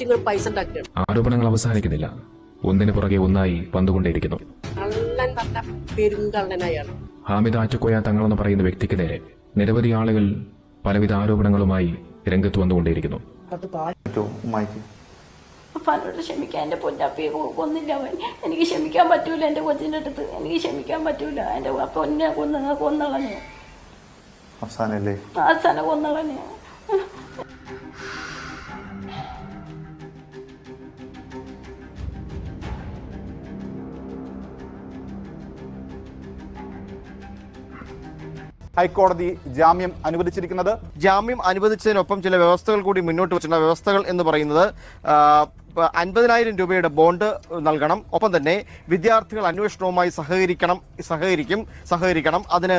നിങ്ങൾ പൈസ ഉണ്ടാക്കുകയാണ് ആരോപണങ്ങൾ അവസാനിക്കുന്നില്ല. ഒന്നിനു പുറകെ ഒന്നായി വന്നുകൊണ്ടേയിരിക്കുന്നു കള്ളൻ നല്ല പെരുങ്കള്ളനായാണ്. ഹാമിദ് ആറ്റുകോയ തങ്ങളെന്ന് പറയുന്ന വ്യക്തിക്ക് നേരെ നിരവധി ആളുകൾ പലവിധ ആരോപണങ്ങളുമായി രംഗത്ത് വന്നുകൊണ്ടേയിരിക്കുന്നു. പലരോട് ക്ഷമിക്കാൻ എന്റെ പൊന്നപ്പയെ കൊന്നില്ല അവൻ. എനിക്ക് ക്ഷമിക്കാൻ പറ്റൂല എന്റെ കൊച്ചിന്റെ അടുത്ത്. എനിക്ക് ക്ഷമിക്കാൻ പറ്റൂല. എന്റെ പൊന്നെ കൊന്ന കൊന്നളഞ്ഞു. അവസാനല്ലേ? ആ കൊന്നളഞ്ഞു. ഹൈക്കോടതി ജാമ്യം അനുവദിച്ചിരിക്കുന്നത്. ജാമ്യം അനുവദിച്ചതിനൊപ്പം ചില വ്യവസ്ഥകൾ കൂടി മുന്നോട്ട് വെച്ചിട്ടുണ്ട്. വ്യവസ്ഥകൾ എന്ന് പറയുന്നത് അൻപതിനായിരം രൂപയുടെ ബോണ്ട് നൽകണം. ഒപ്പം തന്നെ വിദ്യാർത്ഥികൾ അന്വേഷണവുമായി സഹകരിക്കണം സഹകരിക്കും സഹകരിക്കണം. അതിന്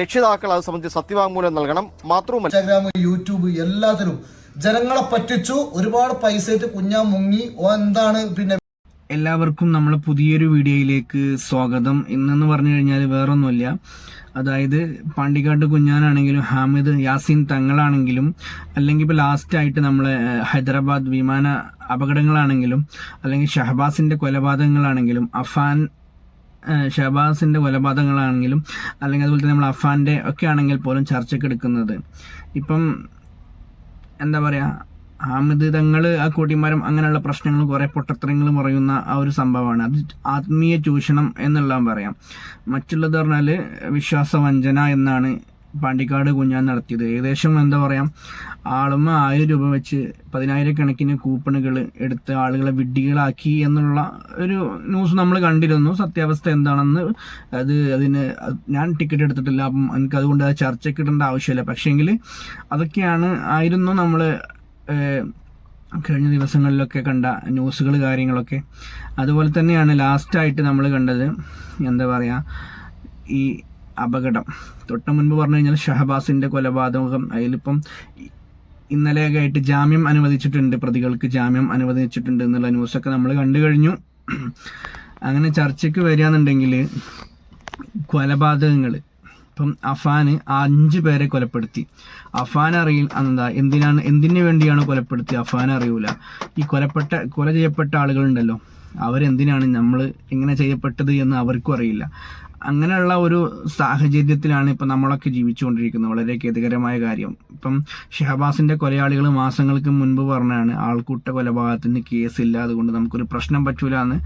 രക്ഷിതാക്കൾ അത് സംബന്ധിച്ച് സത്യവാങ്മൂലം നൽകണം. മാത്രവുമല്ല ഇൻസ്റ്റാഗ്രാം യൂട്യൂബ് എല്ലാത്തിലും ജനങ്ങളെ പറ്റിച്ചു ഒരുപാട് പൈസയിട്ട് കുഞ്ഞാ മുങ്ങി. ഓ എന്താണ് പിന്നെ എല്ലാവർക്കും നമ്മളെ പുതിയൊരു വീഡിയോയിലേക്ക് സ്വാഗതം. ഇന്നെന്ന് പറഞ്ഞു കഴിഞ്ഞാൽ വേറൊന്നുമില്ല. അതായത് പാണ്ടിക്കാട്ട് കുഞ്ഞാനാണെങ്കിലും ഹാമിദ് യാസിൻ തങ്ങളാണെങ്കിലും അല്ലെങ്കിൽ ഇപ്പോൾ ലാസ്റ്റായിട്ട് നമ്മൾ ഹൈദരാബാദ് വിമാന അപകടങ്ങളാണെങ്കിലും അല്ലെങ്കിൽ ഷഹബാസിന്റെ കൊലപാതകങ്ങളാണെങ്കിലും അഫാൻ ഷഹബാസിന്റെ കൊലപാതകങ്ങളാണെങ്കിലും അല്ലെങ്കിൽ അതുപോലെ തന്നെ നമ്മൾ അഫാന്റെ ഒക്കെ ആണെങ്കിൽ പോലും ചർച്ചയ്ക്ക് എടുക്കുന്നത്. ഇപ്പം എന്താ പറയാ ഹാമിദ് തങ്ങൾ ആ കൊടിമരം അങ്ങനെയുള്ള പ്രശ്നങ്ങൾ കുറെ പൊട്ടത്തരങ്ങൾ പറയുന്ന ആ ഒരു സംഭവമാണ്. അത് ആത്മീയ ചൂഷണം എന്നുള്ള പറയാം. മറ്റുള്ളത് പറഞ്ഞാൽ വിശ്വാസവഞ്ചന എന്നാണ് പാണ്ടിക്കാട് കുഞ്ഞാൻ നടത്തിയത്. ഏകദേശം എന്താ പറയാ ആളുമ്മ ആയിരം രൂപ വെച്ച് പതിനായിരക്കണക്കിന് കൂപ്പണുകൾ എടുത്ത് ആളുകളെ വിഡ്ഢികളാക്കി എന്നുള്ള ഒരു ന്യൂസ് നമ്മൾ കണ്ടിരുന്നു. സത്യാവസ്ഥ എന്താണെന്ന് അത് അതിന് ഞാൻ ടിക്കറ്റ് എടുത്തിട്ടില്ല. അപ്പം എനിക്ക് അതുകൊണ്ട് ചർച്ചയ്ക്ക് ഇടേണ്ട ആവശ്യമില്ല. പക്ഷേങ്കിൽ അതൊക്കെയാണ് ആയിരുന്നു നമ്മൾ കഴിഞ്ഞ ദിവസങ്ങളിലൊക്കെ കണ്ട ന്യൂസുകൾ കാര്യങ്ങളൊക്കെ. അതുപോലെ തന്നെയാണ് ലാസ്റ്റായിട്ട് നമ്മൾ കണ്ടത് എന്താ പറയുക ഈ അപകടം. തൊട്ട് മുൻപ് പറഞ്ഞു കഴിഞ്ഞാൽ ഷഹബാസിന്റെ കൊലപാതകം. അതിലിപ്പം ഇന്നലെയൊക്കെ ആയിട്ട് ജാമ്യം അനുവദിച്ചിട്ടുണ്ട് പ്രതികൾക്ക് ജാമ്യം അനുവദിച്ചിട്ടുണ്ട് എന്നുള്ള ന്യൂസൊക്കെ നമ്മൾ കണ്ടു കഴിഞ്ഞു. അങ്ങനെ ചർച്ചയ്ക്ക് വരികയെന്നുണ്ടെങ്കിൽ കൊലപാതകങ്ങൾ ഇപ്പം അഫാന് ആ അഞ്ച് പേരെ കൊലപ്പെടുത്തി. അഫാൻ അറിയിൽ എന്താ എന്തിനാണ് എന്തിനു വേണ്ടിയാണ് കൊലപ്പെടുത്തി അഫാൻ അറിയൂല. ഈ കൊലപ്പെട്ട കൊല ചെയ്യപ്പെട്ട ആളുകളുണ്ടല്ലോ. അവരെന്തിനാണ് നമ്മൾ എങ്ങനെ ചെയ്യപ്പെട്ടത് എന്ന് അവർക്കും അറിയില്ല. അങ്ങനെയുള്ള ഒരു സാഹചര്യത്തിലാണ് ഇപ്പം നമ്മളൊക്കെ ജീവിച്ചുകൊണ്ടിരിക്കുന്നത്. വളരെ ഖേദകരമായ കാര്യം. ഇപ്പം ഷഹബാസിന്റെ കൊലയാളികൾ മാസങ്ങൾക്ക് മുൻപ് പറഞ്ഞാണ് ആൾക്കൂട്ട കൊലപാതകത്തിന് കേസില്ല അതുകൊണ്ട് നമുക്കൊരു പ്രശ്നം പറ്റൂല എന്ന്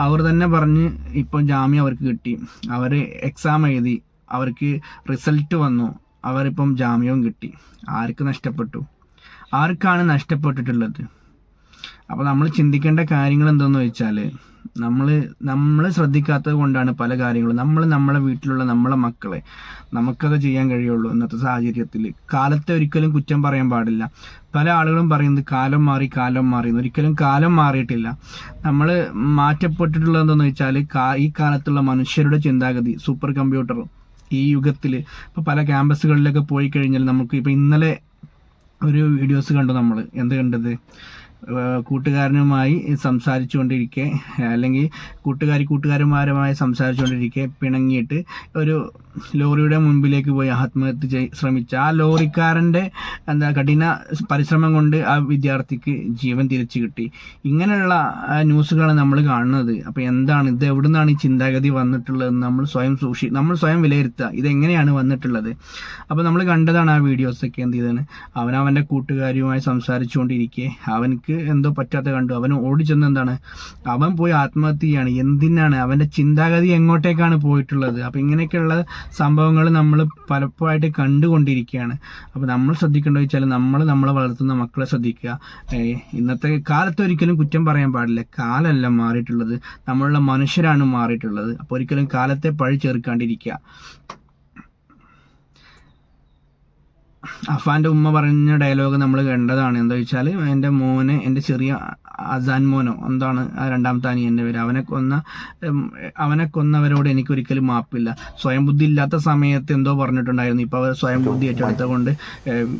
അവർ തന്നെ പറഞ്ഞ് ഇപ്പം ജാമ്യം അവർക്ക് കിട്ടി. അവർ എക്സാം എഴുതി. അവർക്ക് റിസൾട്ട് വന്നു. അവരിപ്പം ജാമ്യവും കിട്ടി. ആർക്ക് നഷ്ടപ്പെട്ടു? ആർക്കാണ് നഷ്ടപ്പെട്ടിട്ടുള്ളത്? അപ്പോൾ നമ്മൾ ചിന്തിക്കേണ്ട കാര്യങ്ങൾ എന്തെന്ന് വെച്ചാൽ നമ്മൾ നമ്മൾ ശ്രദ്ധിക്കാത്തത് കൊണ്ടാണ് പല കാര്യങ്ങളും. നമ്മൾ നമ്മളെ വീട്ടിലുള്ള നമ്മളെ മക്കളെ നമുക്കത് ചെയ്യാൻ കഴിയുള്ളൂ ഇന്നത്തെ സാഹചര്യത്തിൽ കാലത്തെ ഒരിക്കലും കുറ്റം പറയാൻ പാടില്ല. പല ആളുകളും പറയുന്നത് കാലം മാറി കാലം മാറി ഒരിക്കലും കാലം മാറിയിട്ടില്ല. നമ്മൾ മാറ്റപ്പെട്ടിട്ടുള്ളതെന്ന് വെച്ചാൽ ഈ കാലത്തുള്ള മനുഷ്യരുടെ ചിന്താഗതി സൂപ്പർ കമ്പ്യൂട്ടർ ഈ യുഗത്തിൽ ഇപ്പോൾ പല ക്യാമ്പസുകളിലൊക്കെ പോയി കഴിഞ്ഞാൽ നമുക്ക് ഇപ്പോൾ ഇന്നലെ ഒരു വീഡിയോസ് കണ്ടു നമ്മൾ എന്ത് കണ്ടത്? കൂട്ടുകാരനുമായി സംസാരിച്ചുകൊണ്ടിരിക്കെ അല്ലെങ്കിൽ കൂട്ടുകാരി കൂട്ടുകാരന്മാരുമായി സംസാരിച്ചുകൊണ്ടിരിക്കെ പിണങ്ങിയിട്ട് ഒരു ലോറിയുടെ മുൻപിലേക്ക് പോയി ആത്മഹത്യ ചെയ് ശ്രമിച്ച. ആ ലോറിക്കാരന്റെ എന്താ കഠിന പരിശ്രമം കൊണ്ട് ആ വിദ്യാർത്ഥിക്ക് ജീവൻ തിരിച്ചു കിട്ടി. ഇങ്ങനെയുള്ള ന്യൂസുകളാണ് നമ്മൾ കാണുന്നത്. അപ്പോൾ എന്താണ് ഇത് എവിടെ നിന്നാണ് ഈ ചിന്താഗതി വന്നിട്ടുള്ളതെന്ന് നമ്മൾ സ്വയം സൂക്ഷി നമ്മൾ സ്വയം വിലയിരുത്തുക. ഇതെങ്ങനെയാണ് വന്നിട്ടുള്ളത്? അപ്പോൾ നമ്മൾ കണ്ടതാണ് ആ വീഡിയോസൊക്കെ എന്ത് ചെയ്തതാണ് അവൻ അവന്റെ കൂട്ടുകാരിയുമായി സംസാരിച്ചുകൊണ്ടിരിക്കെ. അവനക്ക് എന്തോ പറ്റാത്ത കണ്ടു. അവൻ ഓടിച്ചെന്ന് എന്താണ്? അവൻ പോയി ആത്മഹത്യയാണ് എന്തിനാണ്? അവന്റെ ചിന്താഗതി എങ്ങോട്ടേക്കാണ് പോയിട്ടുള്ളത്? അപ്പോൾ ഇങ്ങനെയൊക്കെയുള്ള സംഭവങ്ങൾ നമ്മൾ പലപ്പോഴായിട്ട് കണ്ടുകൊണ്ടിരിക്കുകയാണ്. അപ്പോൾ നമ്മൾ ശ്രദ്ധിക്കേണ്ടത് വെച്ചാൽ നമ്മൾ നമ്മളെ വളർത്തുന്ന മക്കളെ ശ്രദ്ധിക്കുക. ഇന്നത്തെ കാലത്ത് ഒരിക്കലും കുറ്റം പറയാൻ പാടില്ല. കാലമല്ല മാറിയിട്ടുള്ളത്. നമ്മളുള്ള മനുഷ്യരാണ് മാറിയിട്ടുള്ളത്. അപ്പോൾ ഒരിക്കലും കാലത്തെ പഴി ചേർക്കാണ്ടിരിക്കുക. അഫാന്റെ ഉമ്മ പറഞ്ഞ ഡയലോഗ് നമ്മൾ കണ്ടതാണ്. എന്താ വെച്ചാൽ എന്റെ മോനെ എന്റെ ചെറിയ അസാൻ മോനോ എന്താണ് ആ രണ്ടാമത്തെ അനിയന്റെ പേര് അവനെ കൊന്ന അവനെ കൊന്നവരോട് എനിക്കൊരിക്കലും മാപ്പില്ല. സ്വയം ബുദ്ധി ഇല്ലാത്ത സമയത്ത് എന്തോ പറഞ്ഞിട്ടുണ്ടായിരുന്നു. ഇപ്പോൾ അവർ സ്വയം ബുദ്ധി ഏറ്റെടുത്തുകൊണ്ട്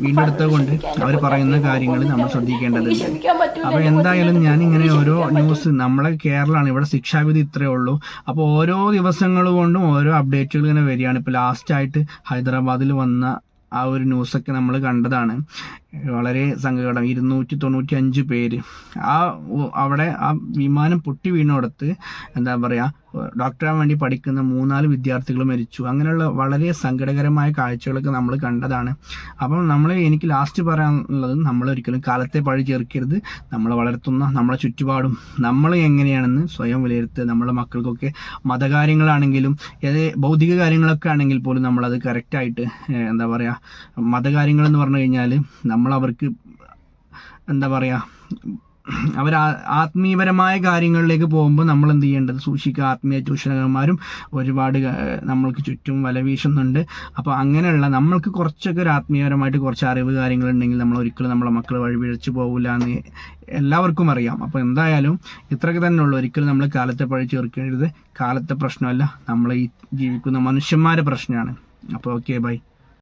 വീണ്ടെടുത്തുകൊണ്ട് അവർ പറയുന്ന കാര്യങ്ങൾ നമ്മൾ ശ്രദ്ധിക്കേണ്ടതുണ്ട്. അപ്പോൾ അപ്പൊ എന്തായാലും ഞാൻ ഇങ്ങനെ ഓരോ ന്യൂസ് നമ്മളെ കേരളമാണ് ഇവിടെ ശിക്ഷാവിധി ഇത്രേ ഉള്ളൂ. അപ്പോൾ ഓരോ ദിവസങ്ങൾ കൊണ്ടും ഓരോ അപ്ഡേറ്റുകൾ ഇങ്ങനെ വരികയാണ്. ഇപ്പൊ ലാസ്റ്റ് ആയിട്ട് ഹൈദരാബാദിൽ വന്ന ആ ഒരു ന്യൂസൊക്കെ നമ്മൾ കണ്ടതാണ്. വളരെ സങ്കടം. ഇരുന്നൂറ്റി തൊണ്ണൂറ്റി അഞ്ച് പേര്. ആ അവിടെ ആ വിമാനം പൊട്ടി വീണോടത്ത് എന്താ പറയുക ഡോക്ടറാൻ വേണ്ടി പഠിക്കുന്ന മൂന്നാൽ വിദ്യാർത്ഥികൾ മരിച്ചു. അങ്ങനെയുള്ള വളരെ സങ്കടകരമായ കാഴ്ചകളൊക്കെ നമ്മൾ കണ്ടതാണ്. അപ്പം നമ്മൾ എനിക്ക് ലാസ്റ്റ് പറയാനുള്ളത് നമ്മൾ ഒരിക്കലും കാലത്തെ പഴി ചേർക്കരുത് നമ്മൾ വളർത്തുന്ന നമ്മളെ ചുറ്റുപാടും നമ്മൾ എങ്ങനെയാണെന്ന് സ്വയം വിലയിരുത്തുക. നമ്മളെ മക്കൾക്കൊക്കെ മതകാര്യങ്ങളാണെങ്കിലും ഏത് ഭൗതിക കാര്യങ്ങളൊക്കെ ആണെങ്കിൽ പോലും നമ്മളത് കറക്റ്റായിട്ട് എന്താ പറയുക മതകാര്യങ്ങളെന്ന് പറഞ്ഞു കഴിഞ്ഞാൽ നമ്മൾ അവർക്ക് എന്താ പറയുക അവർ ആത്മീയപരമായ കാര്യങ്ങളിലേക്ക് പോകുമ്പോൾ നമ്മൾ എന്ത് ചെയ്യേണ്ടത്? സൂക്ഷിക്കുക. ആത്മീയ ട്യൂഷണർമാരും ഒരുപാട് നമ്മൾക്ക് ചുറ്റും വല വീശുന്നുണ്ട്. അപ്പോൾ അങ്ങനെയുള്ള നമ്മൾക്ക് കുറച്ചൊക്കെ ഒരു ആത്മീയപരമായിട്ട് കുറച്ച് അറിവ് കാര്യങ്ങളുണ്ടെങ്കിൽ നമ്മൾ ഒരിക്കലും നമ്മളെ മക്കൾ വഴിപിഴച്ചു പോകില്ല എന്ന് എല്ലാവർക്കും അറിയാം. അപ്പോൾ എന്തായാലും ഇത്രയൊക്കെ തന്നെ ഉള്ളൂ. ഒരിക്കലും നമ്മൾ കാലത്തെ പഴി ചേർക്കരുത് കാലത്തെ പ്രശ്നമല്ല. നമ്മൾ ഈ ജീവിക്കുന്ന മനുഷ്യന്മാരുടെ പ്രശ്നമാണ്. അപ്പോൾ ഓക്കെ ബൈ.